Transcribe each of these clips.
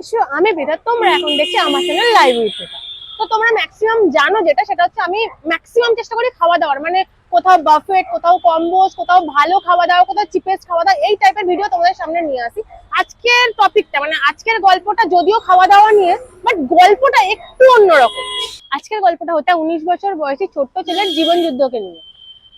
Good আমি বিধাত তোমরা এখন দেখছি আমার চ্যানেল লাইভ তো তোমরা ম্যাক্সিমাম জানো যেটা, সেটা হচ্ছে আমি ম্যাক্সিমাম চেষ্টা করি খাওয়া দাওয়ার। মানে কোথাও বাফেট কোথাও কম্বোজ কোথাও ভালো খাওয়া দাওয়া, কোথাও চিপেস্ট খাওয়া দাওয়া, এই টাইপের ভিডিও তোমাদের সামনে নিয়ে আসি। আজকের টপিকটা মানে আজকের গল্পটা যদিও খাওয়া দাওয়া নিয়ে বাট গল্পটা একটু অন্যরকম। আজকের গল্পটা হচ্ছে উনিশ বছর বয়সী ছোট্ট ছেলের জীবন যুদ্ধকে নিয়ে।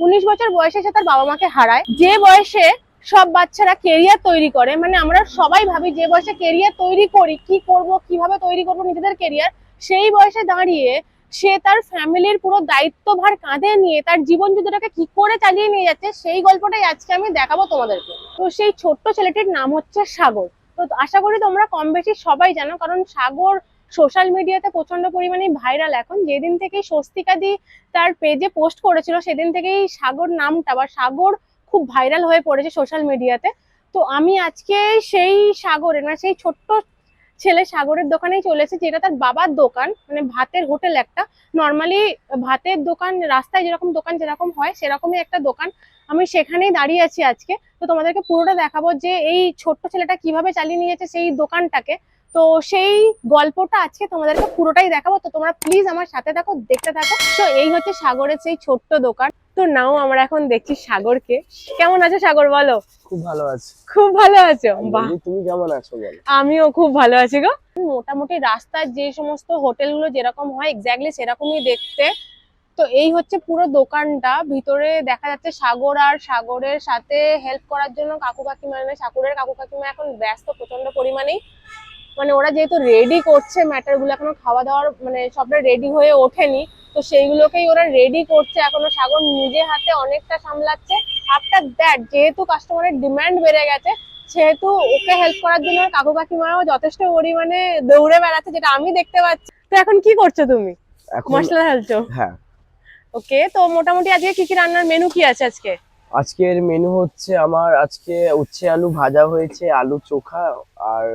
উনিশ বছর বয়সে সে তার বাবা মাকে হারায়। যে বয়সে সব বাচ্চারা কেরিয়ার তৈরি করে। মানে আমরা সবাই ভাবি যে বয়সে কেরিয়ার তৈরি করি, কি করব, কীভাবে তৈরি করব নিজেদের কেরিয়ার সেই বয়সে দাঁড়িয়ে সে তার ফ্যামিলির পুরো দায়িত্বভার কাঁধে নিয়ে, তার জীবন যুদ্ধটাকে কি করে চালিয়ে নিয়ে যাচ্ছে, সেই গল্পটাই আজকে আমি দেখাবো তোমাদেরকে। তো সেই ছোট্ট ছেলেটির নাম হচ্ছে সাগর। তো আশা করি তোমরা কম বেশি সবাই জানো, কারণ সাগর সোশ্যাল মিডিয়াতে প্রচণ্ড পরিমাণে ভাইরাল এখন। যেদিন থেকেই স্বস্তিকা দি তার পেজে পোস্ট করেছিল, সেদিন থেকেই সাগর নামটা বা সাগর খুব ভাইরাল হয়ে পড়েছে সোশ্যাল মিডিয়াতে তো। আমি আজকে সেই সাগরের মানে সেই ছোট্ট ছেলে সাগরের দোকানেই চলেছে যেটা তার বাবার দোকান মানে ভাতের হোটেল একটা। নর্মালি ভাতের দোকান, রাস্তায় যেরকম দোকান যেরকম হয়, সেরকমই একটা দোকান। আমি সেখানেই দাঁড়িয়ে আছি আজকে। তো তোমাদেরকে পুরোটা দেখাবো যে এই ছোট্ট ছেলেটা কীভাবে চালিয়ে নিয়েছে সেই দোকানটাকে। তো সেই গল্পটা আজকে তোমাদেরকে পুরোটাই দেখাবো। তো তোমরা প্লিজ আমার সাথে থাকো দেখতে থাকো। তো এই হচ্ছে সাগরের সেই ছোট্ট দোকান। তো নাও আমরা এখন দেখছি সাগরকে। কেমন আছো সাগর বলো? খুব ভালো আছে। খুব ভালো আছো? বাহ। তুমি কেমন আছো বলো? আমিও খুব ভালো আছি গো। মোটামুটি রাস্তার যে সমস্ত হোটেলগুলো যেরকম হয় এক্স্যাক্টলি সেরকমই দেখতে। তো এই হচ্ছে পুরো দোকানটা। ভিতরে দেখা যাচ্ছে সাগর আর সাগরের সাথে হেল্প করার জন্য কাকু কাকিমা মানে সাগরের কাকু কাকিমা এখন ব্যস্ত প্রচণ্ড পরিমাণেই। মানে ওরা যেহেতু রেডি করছে ম্যাটারগুলো এখনও খাওয়া দাওয়ার মানে সবটা রেডি হয়ে ওঠেনি তো সেইগুলোকেই ওরা রেডি করছে। এখনও সাগর নিজে হাতে অনেকটা সামলাচ্ছে। আফটার দ্যাট যেহেতু কাস্টমারের ডিমান্ড বেড়ে গেছে সেহেতু ওকে হেল্প করার জন্য কাকু কাকিমারাও যথেষ্ট পরিমাণে দৌড়ে বেড়াচ্ছে যেটা আমি দেখতে পাচ্ছি। তো এখন কি করছ তুমি? মশলা ঢালছো? হ্যাঁ। ওকে তো মোটামুটি আজকে কি কি রান্নার মেনু কি আছে আজকে? আজকের মেনু হচ্ছে আমার আজকে উচ্ছে আলু ভাজা হয়েছে আলু চোখা আর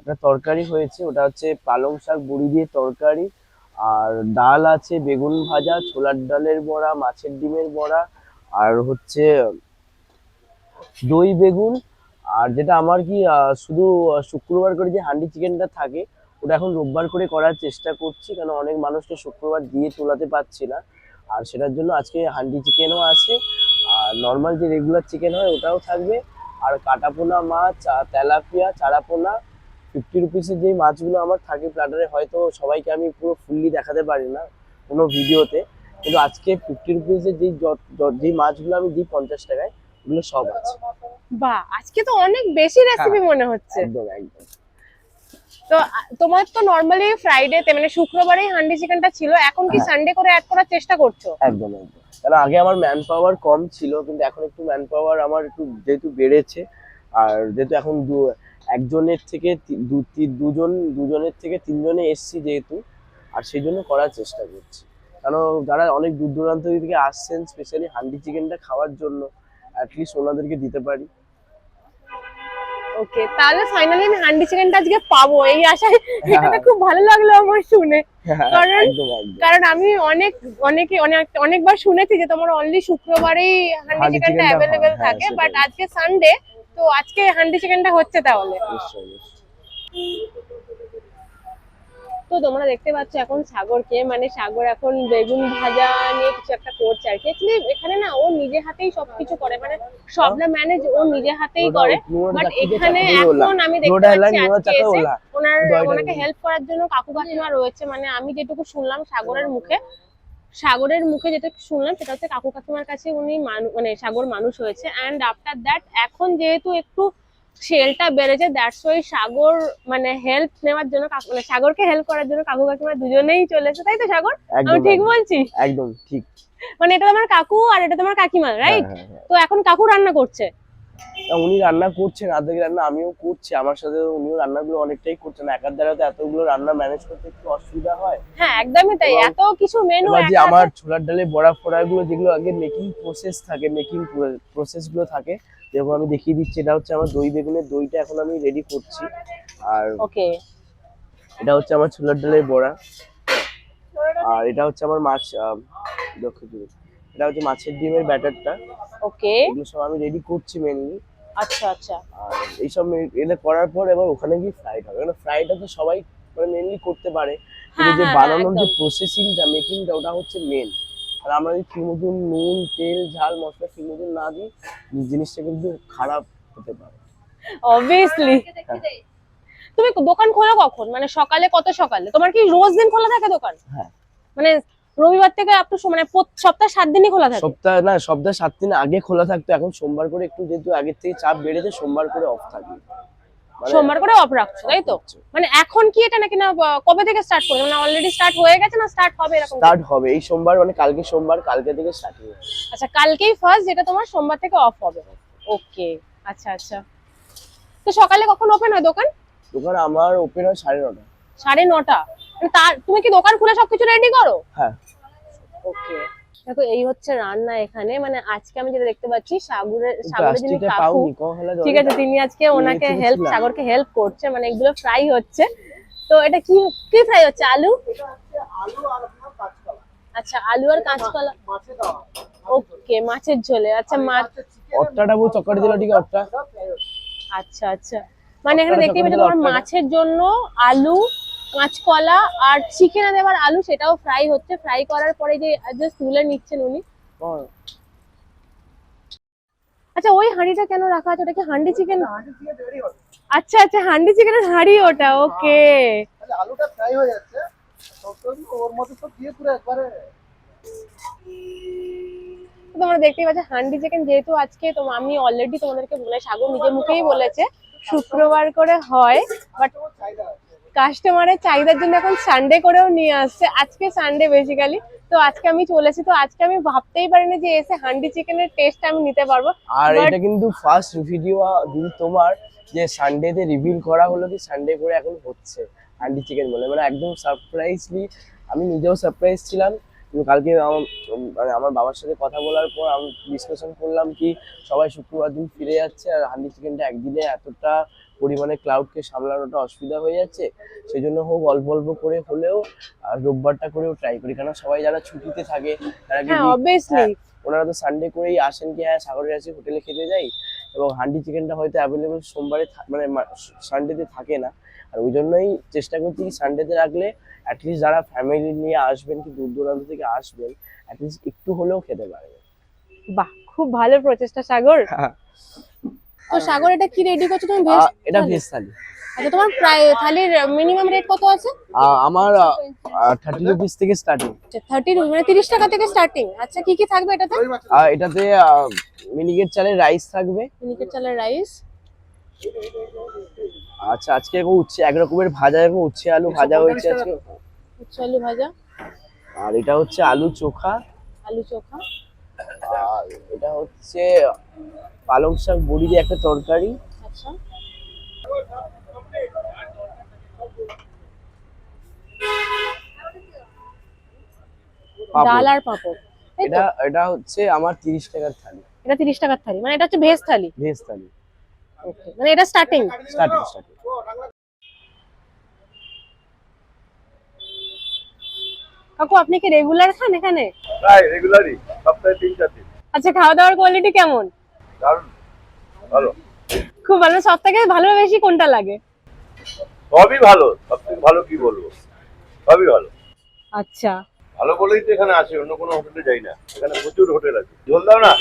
একটা তরকারি হয়েছে, ওটা হচ্ছে পালং শাক, বড়ি দিয়ে তরকারি, আর ডাল আছে, বেগুন ভাজা, ছোলার ডালের বড়া, মাছের ডিমের বড়া, আর হচ্ছে দই বেগুন, আর যেটা আমার কি শুধু শুক্রবার করে যে হান্ডি চিকেনটা থাকে, ওটা এখন রোববার করে করার চেষ্টা করছি কারণ অনেক মানুষকে শুক্রবার দিয়ে তোলাতে পারছি না, আর সেটার জন্য আজকে হান্ডি চিকেনও আছে, আর নর্মাল যে রেগুলার চিকেন হয়, ওটাও থাকবে, আর কাটাপোনা মাছ তেলাপিয়া, চারাপোনা ফিফটি রুপিসের যেই মাছগুলো আমার থাকে প্ল্যাটারে হয়তো সবাইকে আমি পুরো ফুললি দেখাতে পারি না কোনো ভিডিওতে। কিন্তু আজকে ফিফটি রুপিসের যেই যেই মাছগুলো আমি দিই পঞ্চাশ টাকায় ওগুলো সব আছে। বাহ আজকে তো অনেক বেশি রেসিপি মনে হচ্ছে। একদম একদম। তো তোমার তো নর্মালি ফ্রাইডেতে মানে শুক্রবারেই হান্ডি চিকেনটা ছিল এখন কি হ্যাঁ। সানডে করে অ্যাড করার চেষ্টা করছ? একদম একদম। কারণ আগে আমার ম্যান পাওয়ার কম ছিল কিন্তু এখন একটু ম্যান পাওয়ার আমার একটু যেহেতু বেড়েছে আর যেহেতু এখন একজনের থেকে দুজন দুজনের থেকে তিনজনে এসছি যেহেতু আর সেই জন্য করার চেষ্টা করছি। কারণ যারা অনেক দূর দূরান্ত থেকে আসছেন স্পেশালি হান্ডি চিকেনটা খাওয়ার জন্য অ্যাটলিস্ট ওনাদেরকে দিতে পারি। ওকে তাহলে ফাইনালি আমি হান্ডি চিকেনটা আজকে পাবো এই আশায় এটা হ্যাঁ। খুব ভালো লাগল আমার শুনে। কারণ- একদম একদম। কারণ আমি অনেক অনেকে অনেক অনেকবার শুনেছি যে তোমার অনলি শুক্রবারেই হান্ডি চিকেনটা অ্যাভেলেবেল হ্যাঁ, থাকে বাট আজকে সানডে তো আজকে হান্ডি চিকেনটা হচ্ছে তাহলে। তো তোমরা দেখতে পাচ্ছ এখন সাগরকে মানে সাগর এখন বেগুন ভাজা নিয়ে কিছু একটা করছে আর কি। এখানে না ও নিজে হাতেই সবকিছু করে মানে সবটা ম্যানেজ ও নিজে হাতেই করে। বাট এখানে এখন আমি দেখতে পাচ্ছি আজকে এসে ওনার ওনাকে হেল্প করার জন্য কাকু কাকিমা রয়েছে মানে আমি যেটুকু শুনলাম সাগরের মুখে সাগরের মুখে যেটা শুনলাম সেটা হচ্ছে কাকু কাকিমার কাছে উনি মানে সাগর মানুষ হয়েছে। অ্যান্ড আফটার দ্যাট এখন যেহেতু একটু সেলটা বেড়েছে দ্যাটস ওই সাগর মানে হেল্প নেওয়ার জন্য মানে সাগরকে হেল্প করার জন্য কাকু কাকিমা দুজনেই চলেছে তাই তো সাগর? আমি ঠিক বলছি? একদম ঠিক। মানে এটা তোমার কাকু আর এটা তোমার কাকিমা রাইট হ্যাঁ, হ্যাঁ, হ্যাঁ। তো এখন কাকু রান্না করছে। উনি রান্না করছেন আর্ধেক রান্না আমিও করছি আমার সাথে উনিও রান্নাগুলো অনেকটাই করছেন। একার দ্বারা তো এতগুলো রান্না ম্যানেজ করতে একটু অসুবিধা হয়। হ্যাঁ একদমই তাই এত কিছু মেনু যে আমার ছোলার ডালে বড়া ফড়া গুলো যেগুলো আগে মেকিং প্রসেস থাকে মেকিং প্রসেসগুলো থাকে যেরকম আমি দেখিয়ে দিচ্ছি এটা হচ্ছে আমার দই বেগুনের দইটা এখন আমি রেডি করছি। আর ওকে এটা হচ্ছে আমার ছোলার ডালের বড়া। আর এটা হচ্ছে আমার মাছ দক্ষ দিকে। এটা হচ্ছে মাছের ডিমের ব্যাটারটা। ওকে। এগুলো সব আমি রেডি করছি মেনলি আচ্ছা আচ্ছা। আর এইসব এটা করার পর এবার ওখানে গিয়ে ফ্রাইড হবে। কারণ ফ্রাইটা তো সবাই মানে মেনলি করতে পারে। কিন্তু হ্যাঁ যে হ্যাঁ বানানোর যে প্রসেসিংটা মেকিংটা ওটা হচ্ছে মেন আর আমরা যদি ঠিক মতন নুন তেল ঝাল মশলা ঠিক মতন না দিই জিনিসটা কিন্তু খারাপ হতে পারে। অবভিয়াসলি তুমি দোকান খোলা কখন? মানে সকালে কত সকালে? তোমার কি রোজ দিন খোলা থাকে দোকান? হ্যাঁ। মানে রবিবার থেকে আপ টু মানে সপ্তাহে সাত দিনই খোলা থাকে? সপ্তাহ না সপ্তাহে সাত দিন আগে খোলা থাকতো। এখন সোমবার করে একটু যেহেতু আগের থেকে চাপ বেড়েছে সোমবার করে অফ থাকে মানে সোমবার করে অফ রাখছো তাই তো? মানে এখন কি এটা নাকি না কবে থেকে স্টার্ট করবে? মানে অলরেডি স্টার্ট হয়ে গেছে না স্টার্ট হবে এরকম? স্টার্ট হবে। এই সোমবার মানে কালকে সোমবার কালকে থেকে স্টার্ট হবে। আচ্ছা কালকেই ফার্স্ট যেটা তোমার সোমবার থেকে অফ হবে। ওকে আচ্ছা আচ্ছা। তো সকালে কখন ওপেন হয় দোকান? দোকান আমার ওপেন হয় সাড়ে নটা। সাড়ে নটা? তার তুমি কি দোকান খুলে সবকিছু রেডি করো? হ্যাঁ। ওকে দেখো এই হচ্ছে রান্না এখানে। মানে আজকে আমি যেটা দেখতে পাচ্ছি সাগরের সাগরের যিনি কাকু ঠিক আছে তিনি আজকে ওনাকে হেল্প সাগরকে হেল্প করছে মানে এগুলো ফ্রাই হচ্ছে। তো এটা কি কি ফ্রাই হচ্ছে? আলু? আচ্ছা আলু আর কাঁচকলা। ওকে মাছের ঝোলে। আচ্ছা মাছ অট্টাটা বউ চক্করে দিল ঠিক অট্টা। আচ্ছা আচ্ছা। মানে এখানে দেখতে পাচ্ছি তোমার মাছের জন্য আলু কাঁচকলা আর চিকেনে দেওয়ার আলু সেটাও ফ্রাই হচ্ছে। ফ্রাই করার পরে যে জাস্ট তুলে নিচ্ছেন উনি। আচ্ছা ওই হাঁড়িটা কেন রাখা আছে? ওটা কি হান্ডি চিকেন? আচ্ছা আচ্ছা হান্ডি চিকেনের হাঁড়ি ওটা ওকে। তাহলে আলুটা ফ্রাই হয়ে যাচ্ছে। ওর মধ্যে সব দিয়ে পুরো একবারে। তোমরা দেখতেই পাচ্ছ হান্ডি চিকেন যেহেতু আজকে তো আমি অলরেডি তোমাদেরকে বলে সাগর নিজের মুখেই বলেছে শুক্রবার করে হয় বাট কাস্টমারের চাহিদার জন্য এখন সানডে করেও নিয়ে আসছে। আজকে সানডে বেসিক্যালি তো আজকে আমি চলেছি তো আজকে আমি ভাবতেই পারিনি যে এসে হান্ডি চিকেনের টেস্ট আমি নিতে পারব। আর এটা কিন্তু ফার্স্ট ভিডিও দিদি তোমার যে সানডেতে রিভিল করা হলো কি সানডে করে এখন হচ্ছে হান্ডি চিকেন বলে। মানে একদম সারপ্রাইজলি আমি নিজেও সারপ্রাইজ ছিলাম। কিন্তু কালকে আমার মানে আমার বাবার সাথে কথা বলার পর আমি ডিসকাশন করলাম কি সবাই শুক্রবার দিন ফিরে যাচ্ছে আর হান্ডি চিকেনটা একদিনে এতটা পরিমাণে ক্লাউডকে সামলানোটা অসুবিধা হয়ে যাচ্ছে সেই জন্য হোক অল্প অল্প করে হলেও আর রোববারটা করেও ট্রাই করি। কারণ সবাই যারা ছুটিতে থাকে তারা হ্যাঁ হ্যাঁ, ওনারা তো সানডে করেই আসেন কি হ্যাঁ সাগরের কাছে হোটেলে খেতে যাই। এবং হান্ডি চিকেনটা হয়তো অ্যাভেলেবেল সোমবারে মানে সানডেতে থাকে না। আর ওই জন্যই চেষ্টা করছি কি সানডেতে রাখলে অ্যাটলিস্ট যারা ফ্যামিলি নিয়ে আসবেন কি দূর দূরান্ত থেকে আসবেন অ্যাটলিস্ট একটু হলেও খেতে পারবে বাহ খুব ভালো প্রচেষ্টা সাগর। তো সাগর এটা কি রেডি করছ তুমি? ভেজ এটা ভেজ থালি। আচ্ছা তোমার প্রায় থালির মিনিমাম রেট কত আছে? আমার থার্টি রুপিস থেকে স্টার্টিং থার্টি মানে তিরিশ টাকা থেকে স্টার্টিং আচ্ছা কি কি থাকবে এটাতে? এটাতে মিনিকেট চালের রাইস থাকবে। মিনিকেট চালের রাইস আচ্ছা আজকে এরকম উচ্ছে এক রকমের ভাজা এবং উচ্ছে আলু ভাজা হয়েছে আজকে। উচ্ছে আলু ভাজা। আর এটা হচ্ছে আলু চোখা। আলু চোখা। আর এটা হচ্ছে পালং শাক বড়ি দিয়ে একটা তরকারি। আচ্ছা। ডাল আর পাঁপড়। এটা এটা হচ্ছে আমার তিরিশ টাকার থালি। এটা তিরিশ টাকার থালি। মানে এটা হচ্ছে ভেজ থালি। ভেজ থালি। ওকে মানে এটা স্টার্টিং স্টার্টিং স্টার্টিং কাকু আপনি কি রেগুলার খান এখানে? প্রায় রেগুলারই সপ্তাহে তিন চার দিন আচ্ছা খাওয়া দাওয়ার কোয়ালিটি কেমন? দারুণ ভালো। খুব ভালো সব থেকে ভালো বেশি কোনটা লাগে? সবই ভালো সব থেকে ভালো কি বলব? সবই ভালো। আচ্ছা। ভালো বলেই তো এখানে আসে অন্য কোনো হোটেলে যাই না। এখানে প্রচুর হোটেল আছে। ঝোল দাও না।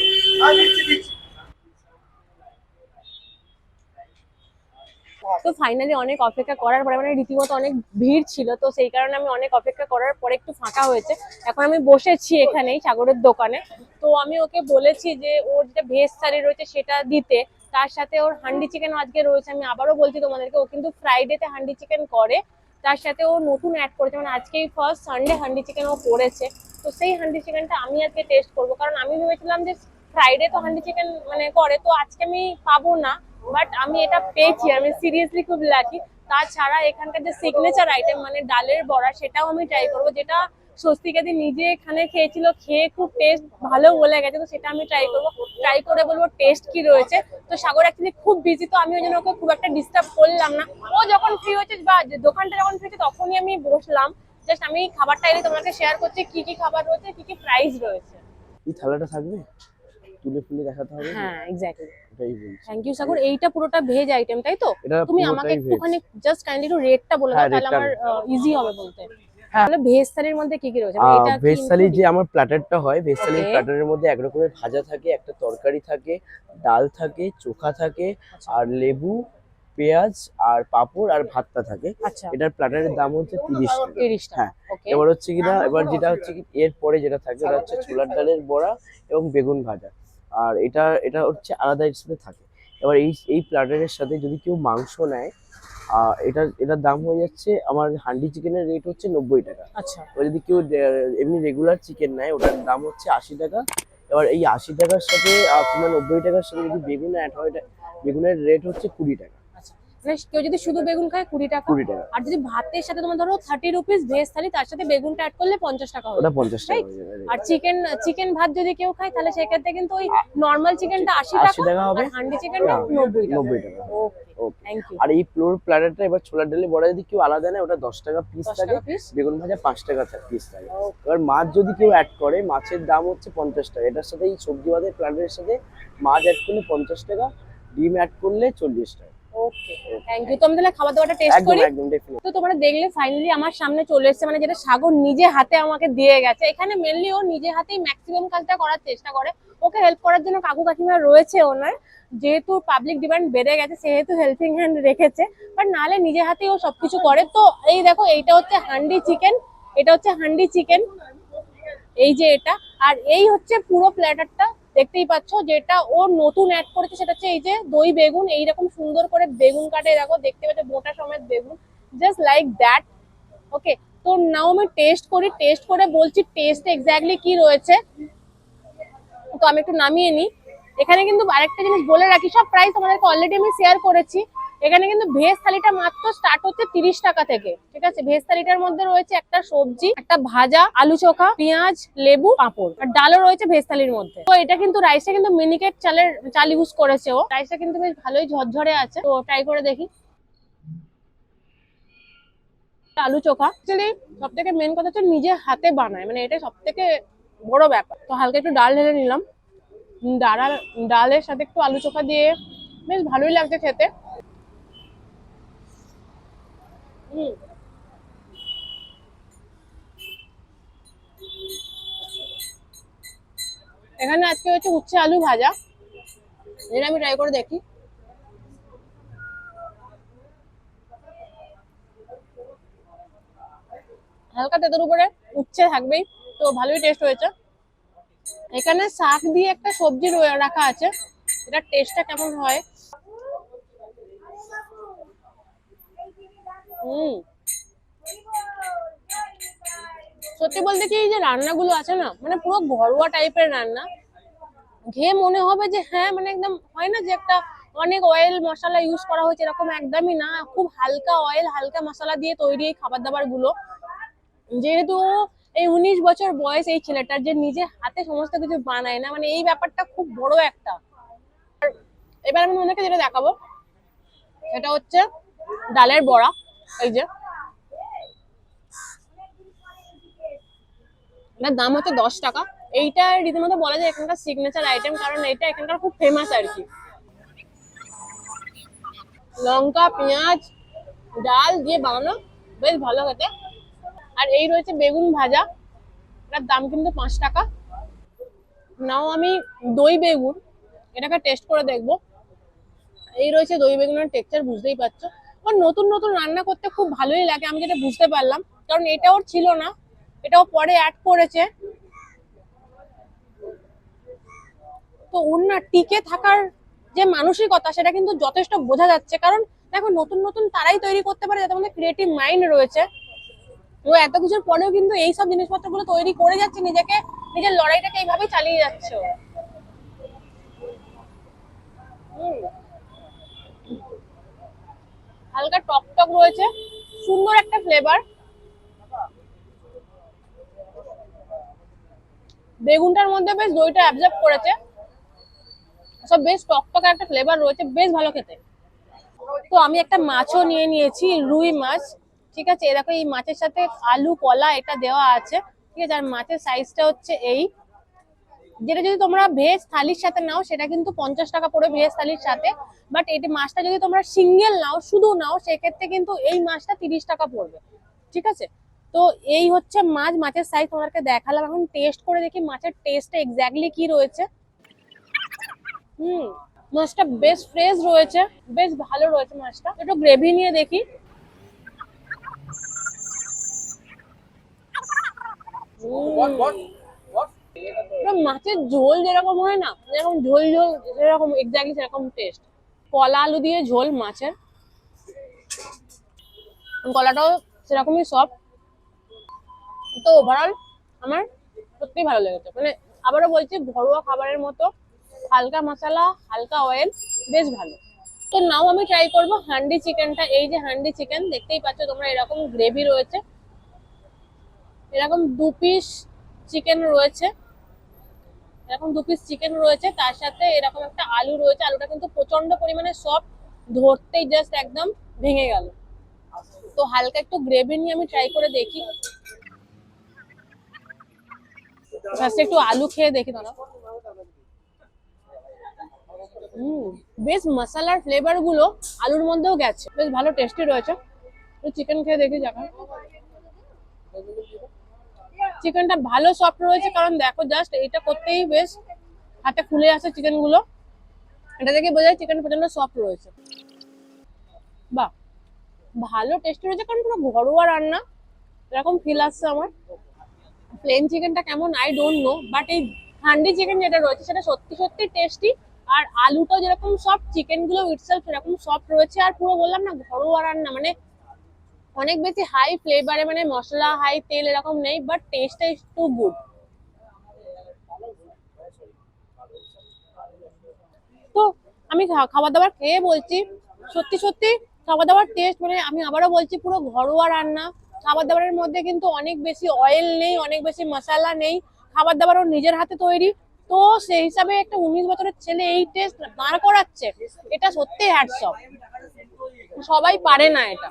তো ফাইনালি অনেক অপেক্ষা করার পরে মানে রীতিমতো অনেক ভিড় ছিল, তো সেই কারণে আমি অনেক অপেক্ষা করার পরে একটু ফাঁকা হয়েছে। এখন আমি বসেছি এখানেই সাগরের দোকানে। তো আমি ওকে বলেছি যে, ওর যেটা ভেজ থালি রয়েছে সেটা দিতে, তার সাথে ওর হান্ডি চিকেন আজকে রয়েছে। আমি আবারও বলছি তোমাদেরকে, ও কিন্তু ফ্রাইডেতে হান্ডি চিকেন করে, তার সাথে ও নতুন অ্যাড করেছে। মানে আজকেই ফার্স্ট সানডে হান্ডি চিকেন ও করেছে। তো সেই হান্ডি চিকেনটা আমি আজকে টেস্ট করব। কারণ আমি ভেবেছিলাম যে ফ্রাইডে তো হান্ডি চিকেন মানে করে, তো আজকে আমি পাবো না। বাট আমি এটা পেয়েছি আমি সিরিয়াসলি খুব লাকি তাছাড়া এখানকার যে সিগনেচার আইটেম মানে ডালের বড়া সেটাও আমি ট্রাই করব যেটা স্বস্তিকাদি নিজে এখানে খেয়েছিল খেয়ে খুব টেস্ট ভালো বলে গেছে তো সেটা আমি ট্রাই করব। ট্রাই করে বলব টেস্ট কি রয়েছে। তো সাগর অ্যাকচুয়ালি খুব বিজি তো আমি ওই জন্য ওকে খুব একটা ডিস্টার্ব করলাম না। ও যখন ফ্রি হয়েছে বা যে দোকানটা যখন ফ্রি হয়েছে তখনই আমি বসলাম। জাস্ট আমি খাবারটা এলে তোমাকে শেয়ার করছি কি কি খাবার রয়েছে কি কি প্রাইস রয়েছে। এই থালাটা থাকবে? তুলে ফুলে দেখাতে হবে? হ্যাঁ এক্স্যাক্টলি থ্যাংক ইউ সাগর। এইটা পুরোটা ভেজ আইটেম তাই তো? তুমি আমাকে। একটুখানি জাস্ট কাইন্ডলি একটু রেটটা বলে দাও হ্যাঁ, তাহলে আমার ইজি হবে বলতে। হ্যাঁ। তাহলে ভেজ থালির মধ্যে কি কি রয়েছে? মানে এটা ভেজ থালি যে আমার প্ল্যাটারটা হয় ভেজ থালির প্ল্যাটারের মধ্যে এক রকমের ভাজা থাকে একটা তরকারি থাকে ডাল থাকে চোখা থাকে আচ্ছা। আর লেবু পেঁয়াজ আর পাঁপড় আর ভাতটা থাকে। আচ্ছা। এটার প্ল্যাটারের দাম হচ্ছে তিরিশ টাকা। তিরিশ হ্যাঁ। এবার হচ্ছে কিনা এবার যেটা হচ্ছে কি এর পরে যেটা থাকে ওটা হচ্ছে ছোলার ডালের বড়া এবং বেগুন ভাজা। আর এটা এটা হচ্ছে আলাদা হিসেবে থাকে। এবার এই এই প্ল্যাটারের সাথে যদি কেউ মাংস নেয় আর এটা এটার দাম হয়ে যাচ্ছে আমার হান্ডি চিকেনের রেট হচ্ছে নব্বই টাকা। আচ্ছা। এবার যদি কেউ এমনি রেগুলার চিকেন নেয় ওটার দাম হচ্ছে আশি টাকা। এবার এই আশি টাকার সাথে কিংবা নব্বই টাকার সাথে যদি বেগুন অ্যাড হয় বেগুনের রেট হচ্ছে কুড়ি টাকা। মানে কেউ যদি শুধু বেগুন খায় কুড়ি টাকা। কুড়ি টাকা। আর যদি ভাতের সাথে তোমার ধরো থার্টি রুপিস ভেজ থালি তার সাথে বেগুনটা অ্যাড করলে পঞ্চাশ টাকা হবে ওটা পঞ্চাশ টাকা আর চিকেন চিকেন ভাত যদি কেউ খায় তাহলে সেক্ষেত্রে কিন্তু ওই নর্মাল চিকেনটা আশি আশি টাকা হবে? হান্ডি চিকেনটা হ্যাঁ, নব্বই টাকা। নব্বই টাকা। ওকে ওকে থ্যাংক ইউ আর এই ফ্লোর প্ল্যাটারটা এবার ছোলার ডালে বড়া যদি কেউ আলাদা নেয় ওটা দশ টাকা পিস থাকে। টাকা পিস বেগুন ভাজা পাঁচ টাকা পিস থাকে। এবার মাছ যদি কেউ অ্যাড করে মাছের দাম হচ্ছে পঞ্চাশ টাকা। এটার সাথে এই সবজি বাদের প্ল্যাটারের সাথে মাছ অ্যাড করলে পঞ্চাশ টাকা ডিম অ্যাড করলে চল্লিশ টাকা। ওকে থ্যাংক ইউ তো আমি তাহলে খাবার দাবারটা টেস্ট করি? তো তোমরা দেখলে ফাইনালি আমার সামনে চলে এসেছে মানে যেটা সাগর নিজে হাতে আমাকে দিয়ে গেছে। এখানে মেনলি ও নিজে হাতেই ম্যাক্সিমাম কাজটা করার চেষ্টা করে। ওকে হেল্প করার জন্য কাকু কাকিমা রয়েছে ওনার। যেহেতু পাবলিক ডিমান্ড বেড়ে গেছে সেহেতু হেল্পিং হ্যান্ড রেখেছে। বাট নাহলে নিজে হাতেই ও সবকিছু করে। তো এই দেখো এইটা হচ্ছে হান্ডি চিকেন। এটা হচ্ছে হান্ডি চিকেন। এই যে এটা। আর এই হচ্ছে পুরো প্ল্যাটারটা দেখতেই পাচ্ছ যেটা ও নতুন অ্যাড করেছে, সেটা হচ্ছে এই যে দই বেগুন, এইরকম সুন্দর করে বেগুন কাটে, দেখো, দেখতে পাচ্ছ মোটা সমেত বেগুন জাস্ট লাইক দ্যাট ওকে তো নাও আমি টেস্ট করি টেস্ট করে বলছি টেস্ট এক্স্যাক্টলি কি রয়েছে। তো আমি একটু নামিয়ে নিই। এখানে কিন্তু আরেকটা জিনিস বলে রাখি, সব প্রাইস তোমাদেরকে অলরেডি আমি শেয়ার করেছি। এখানে কিন্তু ভেজ থালিটা মাত্র স্টার্ট হচ্ছে তিরিশ টাকা থেকে, ঠিক আছে? ভেজ থালিটার মধ্যে রয়েছে একটা সবজি, একটা ভাজা, আলু চোখা, পেঁয়াজ, লেবু, পাঁপড়। আর ডালও রয়েছে ভেজ থালির মধ্যে। তো এটা কিন্তু রাইসটা কিন্তু মিনিকেট চালের, চাল ইউজ করেছে ও। রাইসটা কিন্তু বেশ ভালোই ঝরঝরে আছে। তো ট্রাই করে দেখি। আলু চোখা। অ্যাকচুয়ালি সব থেকে মেন কথা হচ্ছে নিজে হাতে বানায়। মানে এটা সব থেকে বড় ব্যাপার। তো হালকা একটু ডাল ঢেলে নিলাম। ডাল ডালের সাথে একটু আলু চোখা দিয়ে বেশ ভালোই লাগছে খেতে। এখানে আজকে হচ্ছে উচ্ছে আলু ভাজা। যেটা আমি ট্রাই করে দেখি। হালকা তেতের উপরে উচ্ছে থাকবেই, তো ভালোই টেস্ট হয়েছে। এখানে শাক দিয়ে একটা সবজি রাখা আছে। এটার টেস্টটা কেমন হয়? হুম। সত্যি বলতে কি এই যে রান্নাগুলো আছে না মানে পুরো ঘরোয়া টাইপের রান্না খেয়ে মনে হবে যে হ্যাঁ মানে একদম হয় না যে একটা অনেক অয়েল মশলা ইউজ করা হয়েছে, এরকম একদমই না, খুব হালকা অয়েল হালকা মশলা দিয়ে তৈরি এই খাবার দাবারগুলো যেহেতু এই উনিশ বছর বয়স এই ছেলেটার যে নিজে হাতে সমস্ত কিছু বানায় না মানে এই ব্যাপারটা খুব বড় একটা। এবার আমি তোমাদেরকে যেটা দেখাবো, সেটা হচ্ছে ডালের বড়া। এই যে। এটার দাম হচ্ছে দশ টাকা। এইটা রীতিমতো বলা যায় এখানকার সিগনেচার আইটেম কারণ এটা এখানকার খুব ফেমাস আর কি। লঙ্কা, পেঁয়াজ, ডাল দিয়ে বানানো। বেশ ভালো খেতে। আর এই রয়েছে বেগুন ভাজা। এটার দাম কিন্তু পাঁচ টাকা। নাও আমি দই বেগুন। এটাকে টেস্ট করে দেখব। এই রয়েছে দই বেগুনের টেক্সচার বুঝতেই পারছ। ওর নতুন নতুন রান্না করতে খুব ভালোই লাগে, আমি যেটা বুঝতে পারলাম কারণ এটা ওর ছিল না এটাও পরে অ্যাড করেছে তো না টিকে থাকার যে মানসিকতা, সেটা কিন্তু যথেষ্ট বোঝা যাচ্ছে কারণ দেখো, নতুন নতুন তারাই তৈরি করতে পারে যাদের মধ্যে ক্রিয়েটিভ মাইন্ড রয়েছে ও এত কিছুর পরেও কিন্তু এই সব জিনিসপত্রগুলো তৈরি করে যাচ্ছে, নিজেকে, নিজের লড়াইটাকে এইভাবেই চালিয়ে যাচ্ছে। হুম। হালকা টক টক রয়েছে, সুন্দর একটা ফ্লেভার বেগুনটার মধ্যে বেশ দইটা অ্যাবজর্ব করেছে। সব বেশ টক টক একটা ফ্লেভার রয়েছে, বেশ ভালো খেতে। তো আমি একটা মাছও নিয়ে নিয়েছি, রুই মাছ। ঠিক আছে এ দেখো, এই মাছের সাথে আলু, কলা এটা দেওয়া আছে। ঠিক আছে, আর মাছের সাইজটা হচ্ছে এই। যেটা যদি তোমরা ভেজ থালির সাথে নাও, সেটা কিন্তু পঞ্চাশ টাকা পড়বে ভেজ থালির সাথে। বাট এটি মাছটা যদি তোমরা সিঙ্গেল নাও, শুধু নাও, সেক্ষেত্রে কিন্তু এই মাছটা তিরিশ টাকা পড়বে। ঠিক আছে? তো এই হচ্ছে মাছ, মাছের সাইজ তোমাদেরকে দেখালাম। এখন টেস্ট করে দেখি মাছের টেস্টটা এক্স্যাক্টলি কি রয়েছে। হুম, মাছটা বেশ ফ্রেশ রয়েছে, বেশ ভালো রয়েছে মাছটা। একটু গ্রেভি নিয়ে দেখি। উম। মাছের ঝোল যেরকম হয় না, যেরকম ঝোল ঝোল, যেরকম এক্স্যাক্টলি সেরকম টেস্ট কলা আলু দিয়ে ঝোল মাছের। কলাটাও সেরকমই সফট তো ওভারঅল আমার সত্যিই ভালো লেগেছে। মানে আবারও বলছি, ঘরোয়া খাবারের মতো, হালকা মশলা, হালকা অয়েল বেশ ভালো। তো নাও আমি ট্রাই করব হান্ডি চিকেনটা। এই যে হান্ডি চিকেন, দেখতেই পাচ্ছ তোমরা এরকম গ্রেভি রয়েছে। এরকম দু পিস চিকেন রয়েছে। এরকম দু পিস চিকেন রয়েছে, তার সাথে এরকম একটা আলু রয়েছে, আলুটা কিন্তু প্রচণ্ড পরিমাণে সফট ধরতেই জাস্ট একদম ভেঙে গেল। তো হালকা একটু গ্রেভি নিয়ে আমি ট্রাই করে দেখি। একটু আলু খেয়ে দেখি হুম, বেশ মশলার ফ্লেভারগুলো আলুর মধ্যেও গেছে, বেশ ভালো টেস্টি রয়েছে। চিকেন খেয়ে দেখি যাকে। চিকেনটা ভালো সফট রয়েছে, কারণ দেখো জাস্ট এটা করতেই বেশ হাতে খুলে আসে চিকেনগুলো এটা দেখে বোঝা যায় চিকেন প্রচণ্ড সফট রয়েছে। বাহ, ভালো টেস্টি রয়েছে, কারণ পুরো ঘরোয়া রান্না। এরকম ফিল আসছে আমার। প্লেন চিকেনটা কেমন আই ডোন্ট নো বাট এই হান্ডি চিকেন যেটা রয়েছে, সেটা সত্যি সত্যি টেস্টি আর আলুটাও যেরকম সফট চিকেনগুলো ইটসেলফ সেরকম সফট রয়েছে। আর পুরো বললাম না, ঘরোয়া রান্না মানে অনেক বেশি হাই ফ্লেভারে মানে মশলা হাই তেল এরকম নেই বাট টেস্টটা ইজ টু গুড তো আমি খাবার দাবার খেয়ে বলছি, সত্যি সত্যি খাবার দাবার টেস্ট মানে আমি আবারও বলছি পুরো ঘরোয়া রান্না। খাবার দাবারের মধ্যে কিন্তু অনেক বেশি অয়েল নেই, অনেক বেশি মশলা নেই খাবার দাবার নিজের হাতে তৈরি। তো সেই হিসাবে একটা উনিশ বছরের ছেলে এই টেস্ট দাঁড় করাচ্ছে, এটা সত্যি হ্যাটসঅপ সবাই পারে না এটা।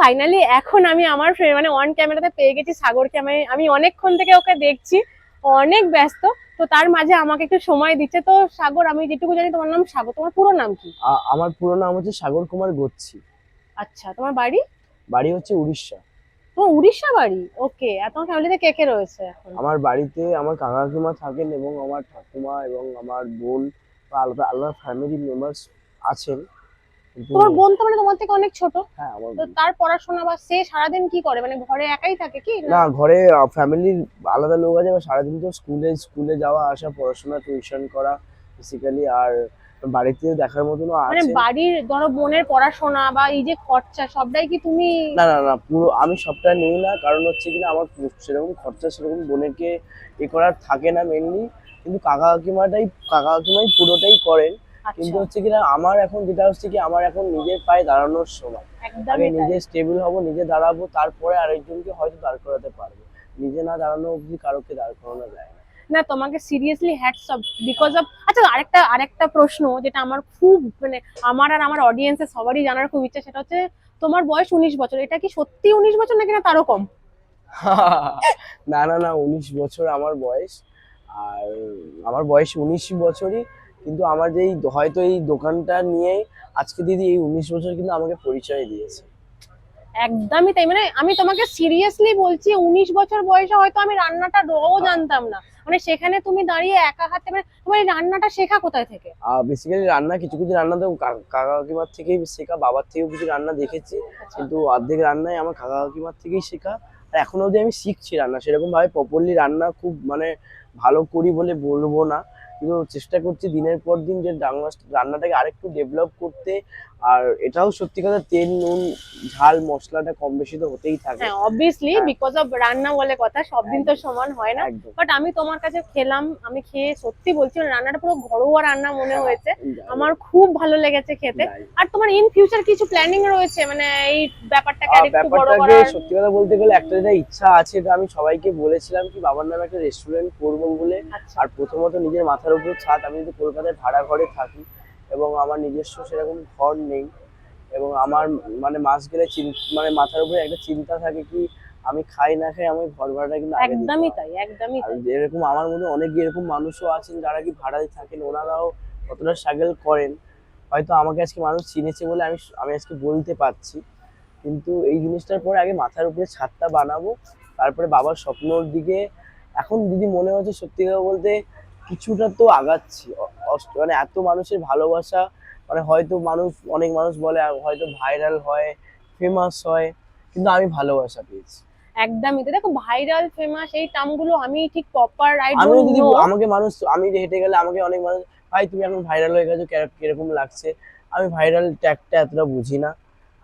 ফাইনালি এখন আমি আমার ফ্রেন্ড মানে অন ক্যামেরাতে পেয়ে গেছি সাগরকে। আমি আমি অনেকক্ষণ থেকে ওকে দেখছি অনেক ব্যস্ত। তো তার মাঝে আমাকে একটু সময় দিচ্ছে। তো সাগর আমি যেটুকু জানি তোমার নাম সাগর। তোমার পুরো নাম কি? আমার পুরো নাম হচ্ছে সাগর কুমার গচ্ছি। আচ্ছা তোমার বাড়ি? বাড়ি হচ্ছে উড়িষ্যা। তোমার উড়িষ্যা বাড়ি? ওকে আর তোমার ফ্যামিলিতে কে কে রয়েছে এখন? আমার বাড়িতে আমার কাকা কাকিমা থাকেন এবং আমার ঠাকুমা এবং আমার বোন বা আলাদা আলাদা ফ্যামিলি মেম্বার্স আছেন। তোমার বোন তো মানে তোমার থেকে অনেক ছোট। হ্যাঁ তো তার পড়াশোনা বা সে সারাদিন কি করে? মানে ঘরে একাই থাকে কি? না ঘরে ফ্যামিলির আলাদা লোক আছে সারাদিন তো স্কুলে স্কুলে যাওয়া আসা পড়াশোনা টিউশন করা বেসিক্যালি আর বাড়িতে দেখার মতনও মানে বাড়ির ধরো বোনের পড়াশোনা বা এই যে খরচা সবটাই কি তুমি না না না পুরো আমি সবটা নিই না কারণ হচ্ছে কিনা আমার সেরকম খরচা সেরকম বোনেরকে এ করার থাকে না মেনলি কিন্তু কাকা কাকিমাটাই কাকা কাকিমাই পুরোটাই করেন। কিন্তু আচ্ছা হচ্ছে কিনা আমার এখন যেটা হচ্ছে কি আমার এখন নিজের পায়ে দাঁড়ানোর সময়। আমি নিজে স্টেবল হব নিজে দাঁড়াবো তারপরে আরেকজনকে হয়তো দাঁড় করাতে পারব। নিজে না দাঁড়ানো অবধি কারোকে দাঁড় করানো যায় না। না তোমাকে seriously hats off because of আচ্ছা আরেকটা আরেকটা প্রশ্ন যেটা আমার খুব মানে আমার আর আমার অডিয়েন্সের সবারই জানার খুব ইচ্ছা সেটা হচ্ছে তোমার বয়স উনিশ বছর এটা কি সত্যি উনিশ বছর নাকি না তারও কম? না না না উনিশ বছর আমার বয়স আর আমার বয়স উনিশ বছরই কিন্তু আমার যেই হয়তো এই দোকানটা নিয়ে আজকে দিদি এই উনিশ বছর কিন্তু আমাকে পরিচয় দিয়েছে। একদমই তাই। মানে আমি তোমাকে সিরিয়াসলি বলছি উনিশ বছর বয়সে হয়তো আমি রান্নাটা রও জানতাম না। মানে সেখানে তুমি দাঁড়িয়ে একা হাতে মানে তোমার রান্নাটা শেখা কোথায় থেকে? বেসিক্যালি রান্না কিছু কিছু রান্না তো কাকা কাকিমার থেকেই শেখা বাবার থেকেও কিছু রান্না দেখেছি। কিন্তু অর্ধেক রান্নাই আমার কাকা কাকিমার থেকেই শেখা। আর এখনও অবধি আমি শিখছি রান্না। সেরকম ভাবে প্রপারলি রান্না খুব মানে ভালো করি বলে বলব না। কিন্তু চেষ্টা করছি দিনের পর দিন যে রান্না রান্নাটাকে আরেকটু ডেভেলপ করতে আর এটাও সত্যি কথা তেল নুন ঝাল মশলাটা কম বেশি তো হতেই থাকে। হ্যাঁ অবভিয়াসলি হ্যাঁ। বিকজ অফ রান্না বলে কথা সব দিন তো সমান হয় না। বাট আমি তোমার কাছে খেলাম আমি খেয়ে সত্যি বলছি রান্নাটা পুরো ঘরোয়া রান্না মনে হয়েছে। আমার খুব ভালো লেগেছে খেতে। আর তোমার ইন ফিউচার কিছু প্ল্যানিং রয়েছে? মানে এই ব্যাপারটাকে আরেকটু বড় করার? সত্যি কথা বলতে গেলে একটা যেটা ইচ্ছা আছে এটা আমি সবাইকে বলেছিলাম কি বাবার নামে একটা রেস্টুরেন্ট করব বলে। আচ্ছা। আর প্রথমত নিজের মাথার উপর ছাদ আমি যদি কলকাতায় ভাড়া ঘরে থাকি এবং আমার নিজস্ব সেরকম ঘর নেই এবং আমার মানে মাস গেলে মানে মাথার উপরে একটা চিন্তা থাকে কি আমি খাই না খাই আমি ঘর ভাড়াটা কিন্তু একদমই তাই একদমই তাই। এরকম আমার মধ্যে অনেক এরকম মানুষও আছেন যারা কি ভাড়ায় থাকেন ওনারাও কতটা স্ট্রাগল করেন হয়তো আমাকে আজকে মানুষ চিনেছে বলে আমি আমি আজকে বলতে পারছি। কিন্তু এই জিনিসটার পরে আগে মাথার উপরে ছাদটা বানাবো তারপরে বাবার স্বপ্নর দিকে এখন যদি মনে হচ্ছে সত্যি কথা বলতে কিছুটা তো আগাচ্ছি। মানে এত মানুষের ভালোবাসা মানে হয়তো মানুষ অনেক মানুষ বলে হয়তো ভাইরাল হয় ফেমাস হয় কিন্তু আমি ভালোবাসা পেয়েছি। একদমই তাই। দেখো ভাইরাল ফেমাস এই টার্মগুলো আমি ঠিক প্রপার আই আমিও ডোন্ট যদি আমাকে মানুষ আমি হেঁটে গেলে আমাকে অনেক মানুষ ভাই তুমি এখন ভাইরাল হয়ে গেছো কের- কীরকম লাগছে? আমি ভাইরাল ট্যাগটা এতটা বুঝি না।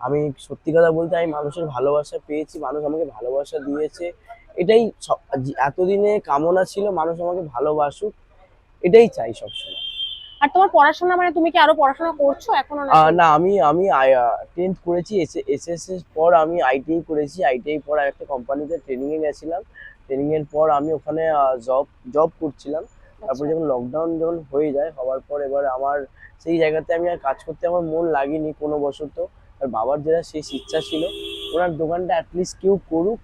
আমি সত্যি কথা বলতে আমি মানুষের ভালোবাসা পেয়েছি মানুষ আমাকে ভালোবাসা দিয়েছে। এটাই এতদিনে কামনা ছিল মানুষ আমাকে ভালোবাসুক। এটাই চাই সবসময়। আর তোমার পড়াশোনা মানে তুমি কি আরও পড়াশোনা করছ এখনও না আমি আমি টেন্থ করেছি এসএস এর পর আমি আইটিআই করেছি। আইটিআই পর আর একটা কোম্পানিতে ট্রেনিং এ গেছিলাম। ট্রেনিং এর পর আমি ওখানে জব জব করছিলাম। তারপর যখন লকডাউন যখন হয়ে যায় হওয়ার পর এবার আমার সেই জায়গাতে আমি আর কাজ করতে আমার মন লাগেনি কোনো বছর আর বাবার যেটা শেষ ইচ্ছা ছিল ওনার দোকানটা অ্যাটলিস্ট কেউ করুক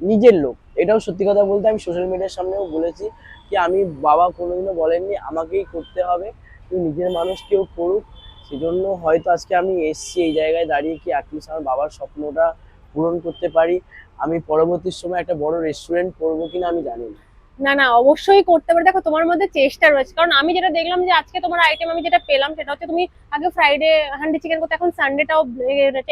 নিজের লোক। এটাও সত্যি কথা বলতে আমি সোশ্যাল মিডিয়ার সামনেও বলেছি। কি আমি বাবা কোনোদিনও বলেননি, আমাকেই করতে হবে। তুই নিজের মানুষ কেউ করুক। সেজন্য হয়তো আজকে আমি এসছি এই জায়গায় দাঁড়িয়ে কি অ্যাটলিস্ট আমার বাবার স্বপ্নটা পূরণ করতে পারি। আমি পরবর্তী সময় একটা বড় রেস্টুরেন্ট করব কিনা আমি জানি না। না না অবশ্যই করতে পারে। দেখো তোমার মধ্যে চেষ্টা রয়েছে। কারণ আমি যেটা দেখলাম যে আজকে তোমার আইটেম আমি যেটা পেলাম সেটা হচ্ছে তুমি আগে ফ্রাইডে হান্ডি চিকেন করতে এখন সানডেটাও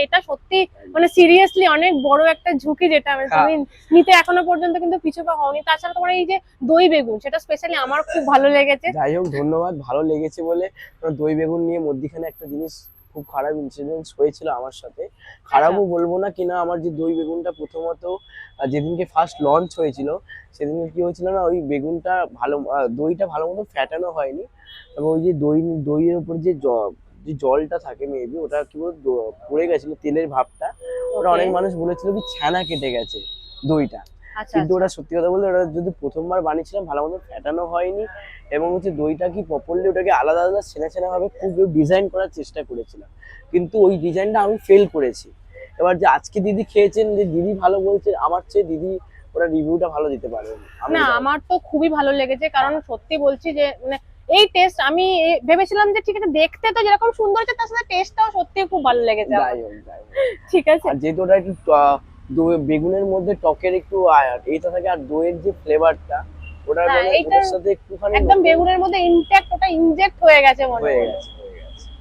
এটা সত্যি মানে সিরিয়াসলি অনেক বড় একটা ঝুঁকি যেটা মানে হ্যাঁ। তুমি নিতে এখনও পর্যন্ত কিন্তু পিছু পা হওনি। তাছাড়া তোমার এই যে দই বেগুন সেটা স্পেশালি আমার খুব ভালো লেগেছে। যাই হোক ধন্যবাদ। ভালো লেগেছে বলে। দই বেগুন নিয়ে মধ্যিখানে একটা জিনিস খুব খারাপ ইনসিডেন্স হয়েছিল আমার সাথে। খারাপও বলব না কিনা আমার যে দই বেগুনটা প্রথমত যেদিনকে ফার্স্ট লঞ্চ হয়েছিল সেদিনকে কি হয়েছিল না ওই বেগুনটা ভালো দইটা ভালো মতো ফ্যাটানো হয়নি। এবং ওই যে দই দইয়ের উপর যে যে জলটা থাকে মেবি ওটা কি বলতো পড়ে গেছিল তেলের ভাবটা। ওটা অনেক মানুষ বলেছিল কি ছানা কেটে গেছে দইটা। আচ্ছা কিন্তু ওটা সত্যি কথা বলতে ওটা যদি প্রথমবার বানিয়েছিলাম ভালো মতো ফ্যাটানো হয়নি এবং হচ্ছে দইটা কি প্রপারলি ওটাকে আলাদা আলাদা ছেনা ছেনা ভাবে খুব ডিজাইন করার চেষ্টা করেছিলাম। কিন্তু ওই ডিজাইনটা আমি ফেল করেছি। এবার যে আজকে দিদি খেয়েছেন যে দিদি ভালো বলছে আমার চেয়ে দিদি ওরা রিভিউটা ভালো দিতে পারবেন আমি না আমার তো খুবই ভালো লেগেছে কারণ সত্যি বলছি যে মানে এই টেস্ট আমি ভেবেছিলাম যে ঠিক আছে দেখতে তো যেরকম সুন্দর হচ্ছে তার সাথে টেস্টটাও সত্যি খুব ভালো লেগেছে ঠিক আছে। আর যেহেতু ওটা একটু দই- বেগুনের মধ্যে টকের একটু এইটা থাকে আর দইয়ের যে ফ্লেভারটা ওটা হ্যাঁ, মানে ওটার সাথে একটুখানি একদম বেগুনের মধ্যে ইনটেক্ট ওটা ইনজেক্ট হয়ে গেছে মনে হয়ে গেছে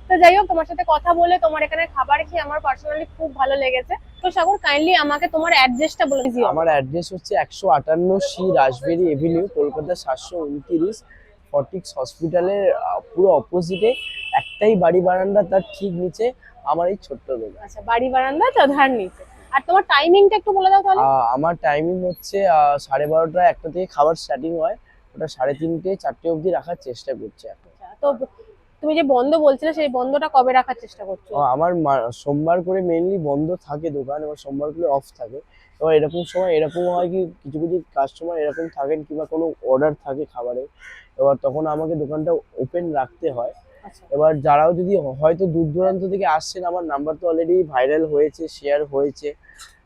তো যাই হোক তোমার সাথে কথা বলে তোমার এখানে খাবার খেয়ে আমার পার্সোনালি খুব ভালো লেগেছে। তো সাগর কাইন্ডলি আমাকে তোমার অ্যাড্রেসটা বলে দিও। আমার অ্যাড্রেস হচ্ছে একশো আটান্ন সি রাসবেরি এভিনিউ কলকাতা সাতশো উনতিরিশ ফটিক্স হসপিটালের পুরো অপোজিটে একটাই বাড়ি বারান্দা তার ঠিক নিচে আমার এই ছোট্ট দোকান আচ্ছা বাড়ি বারান্দা তো ধার নিচে। আর তোমার টাইমিংটা একটু বলে দাও তাহলে। আমার টাইমিং হচ্ছে সাড়ে বারোটা একটা থেকে খাবার স্টার্টিং হয়। ওটা সাড়ে তিনটে চারটে অবধি রাখার চেষ্টা করছি এখন। আচ্ছা, তো তুমি যে বন্ধ বলছিলে সেই বন্ধটা কবে রাখার চেষ্টা করছ? আমার সোমবার করে মেনলি বন্ধ থাকে দোকান এবার সোমবার করে অফ থাকে। এবার এরকম সময় এরকম হয় কি কিছু কিছু কাস্টমার এরকম থাকেন কিংবা কোনো অর্ডার থাকে খাবারের এবার তখন আমাকে দোকানটা ওপেন রাখতে হয়। এবার যারাও যদি হয়তো দূর দূরান্ত থেকে আসছেন আমার নাম্বার তো অলরেডি ভাইরাল হয়েছে শেয়ার হয়েছে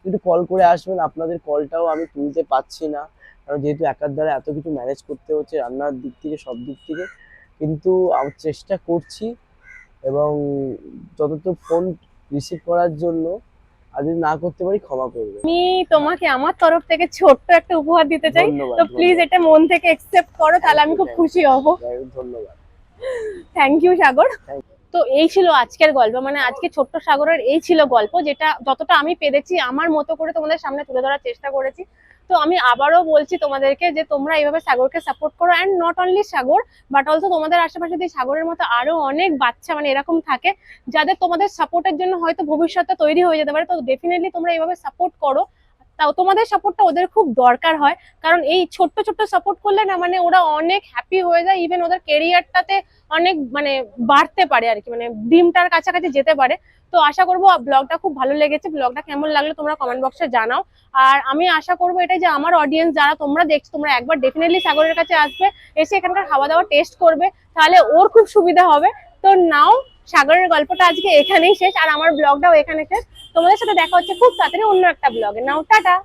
একটু কল করে আসবেন আপনাদের কলটাও আমি তুলতে পারছি না। কারণ যেহেতু একার দ্বারা এত কিছু ম্যানেজ করতে হচ্ছে রান্নার দিক থেকে সব দিক থেকে। কিন্তু আমি চেষ্টা করছি এবং যতটুকু ফোন রিসিভ করার জন্য আর যদি না করতে পারি ক্ষমা করবে আমি তোমাকে আমার তরফ থেকে ছোট্ট একটা উপহার দিতে চাই। তো প্লিজ এটা মন থেকে করো তাহলে আমি খুব খুশি হব। ধন্যবাদ। Thank you Sagar. তো এই ছিল আজকের গল্প। মানে আজকে ছোট্ট সাগরের এই ছিল গল্প যেটা যতটা আমি পেরেছি আমার মতো করে তোমাদের সামনে তুলে ধরার চেষ্টা করেছি। তো আমি আবারও বলছি তোমাদেরকে যে তোমরা এইভাবে সাগরকে সাপোর্ট করো। And not only Sagar but also তোমাদের আশেপাশে যদি সাগরের মতো আরও অনেক বাচ্চা মানে এরকম থাকে যাদের তোমাদের সাপোর্টের জন্য হয়তো ভবিষ্যতে তৈরি হয়ে যেতে পারে তো ডেফিনেটলি তোমরা এইভাবে সাপোর্ট করো। তাও তোমাদের সাপোর্টটা ওদের খুব দরকার হয়। কারণ এই ছোট্ট ছোট্ট সাপোর্ট করলে না মানে ওরা অনেক হ্যাপি হয়ে যায় ইভেন ওদের কেরিয়ারটাতে অনেক মানে বাড়তে পারে আর কি মানে ডিমটার কাছাকাছি যেতে পারে। তো আশা করব ব্লগটা খুব ভালো লেগেছে। ব্লগটা কেমন লাগল তোমরা কমেন্ট বক্সে জানাও। আর আমি আশা করব এটাই যে আমার অডিয়েন্স যারা তোমরা দেখছ, তোমরা একবার ডেফিনেটলি সাগরের কাছে আসবে, এসে এখানকার খাওয়া দাওয়া টেস্ট করবে, তাহলে ওর খুব সুবিধা হবে। তো নাও, সাগরের গল্পটা আজকে এখানেই শেষ, আর আমার ব্লগটাও এখানে শেষ। তোমাদের সাথে দেখা হচ্ছে খুব তাড়াতাড়ি অন্য একটা ব্লগে নাও টাটা।